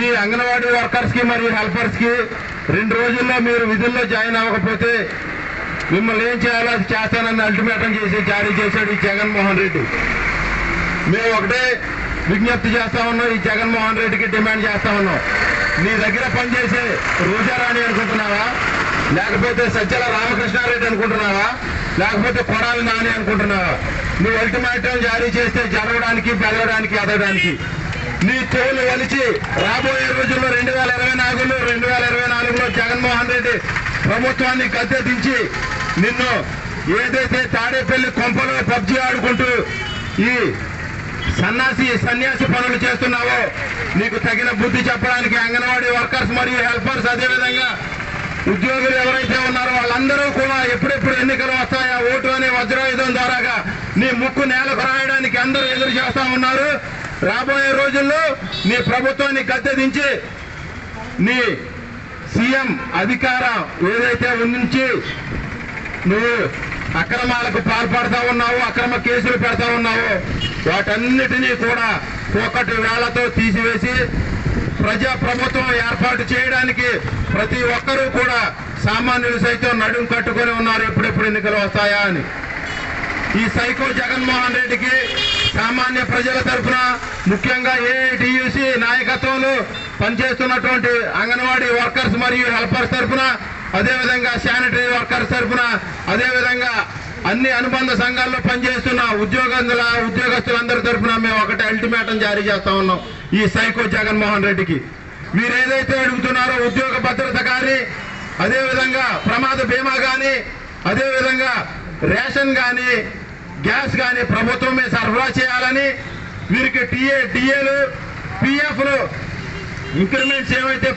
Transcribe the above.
ఈ అంగన్వాడీ వర్కర్స్కి మరియు హెల్పర్స్కి రెండు రోజుల్లో మీరు విధుల్లో జాయిన్ అవ్వకపోతే మిమ్మల్ని ఏం చేయాలో అది చేస్తానని అల్టిమేటం చేసి జారీ చేశాడు ఈ జగన్మోహన్ రెడ్డి. మేము ఒకటే విజ్ఞప్తి చేస్తా ఉన్నాం ఈ జగన్మోహన్ రెడ్డికి డిమాండ్ చేస్తా ఉన్నాం. నీ దగ్గర పనిచేసే రోజారాణి అనుకుంటున్నావా? లేకపోతే సజ్జల రామకృష్ణారెడ్డి అనుకుంటున్నావా? లేకపోతే కొడాలి నాని అనుకుంటున్నావా? నువ్వు అల్టిమేటం జారీ చేస్తే జరగడానికి బెదరడానికి ఎదగడానికి. నీ తోలు వలిచి రాబోయే రోజుల్లో రెండు వేల ఇరవై నాలుగులో రెండు వేల ఇరవై నాలుగులో జగన్మోహన్ రెడ్డి ప్రభుత్వాన్ని గద్దె దించి నిన్ను ఏదైతే తాడేపల్లి కొంపలో పబ్జి ఆడుకుంటూ ఈ సన్నాసి సన్యాసి పనులు చేస్తున్నావో నీకు తగిన బుద్ధి చెప్పడానికి అంగన్వాడీ వర్కర్స్ మరియు హెల్పర్స్ అదేవిధంగా ఉద్యోగులు ఎవరైతే ఉన్నారో వాళ్ళందరూ కూడా ఎప్పుడెప్పుడు ఎన్నికలు వస్తాయా ఓటు అనే వజ్రాయుధం ద్వారాగా నీ ముక్కు నేలకు రాయడానికి అందరూ ఎదురు చేస్తా ఉన్నారు. రాబోయే రోజుల్లో నీ ప్రభుత్వాన్ని గద్దెదించి నీ సీఎం అధికారం ఏదైతే ఉంచి నువ్వు అక్రమాలకు పాల్పడతా ఉన్నావు అక్రమ కేసులు పెడతా ఉన్నావు వాటన్నిటినీ కూడా ఒకటి వేళతో తీసివేసి ప్రజా ప్రభుత్వం ఏర్పాటు చేయడానికి ప్రతి ఒక్కరూ కూడా సామాన్యులు సైతం నడుం కట్టుకొని ఉన్నారు. ఎప్పుడెప్పుడు ఎన్నికలు వస్తాయా అని. ఈ సైకో జగన్మోహన్ రెడ్డికి సామాన్య ప్రజల తరఫున ముఖ్యంగా ఏఐటియుసి నాయకత్వంలో పనిచేస్తున్నటువంటి అంగన్వాడీ వర్కర్స్ మరియు హెల్పర్స్ తరఫున అదేవిధంగా శానిటరీ వర్కర్స్ తరఫున అదేవిధంగా అన్ని అనుబంధ సంఘాల్లో పనిచేస్తున్న ఉద్యోగస్తుల ఉద్యోగస్తులందరి తరఫున మేము ఒకటి అల్టిమేటం జారీ చేస్తా ఉన్నాం ఈ సైకో జగన్మోహన్ రెడ్డికి. మీరు ఏదైతే అడుగుతున్నారో ఉద్యోగ భద్రత కానీ అదేవిధంగా ప్రమాద బీమా కానీ అదేవిధంగా రేషన్ కానీ గ్యాస్ కానీ ప్రభుత్వమే సరఫరా చేయాలని వీరికి టీఏ టీఏలు పిఎఫ్లు ఇంక్రిమెంట్స్ ఏవైతే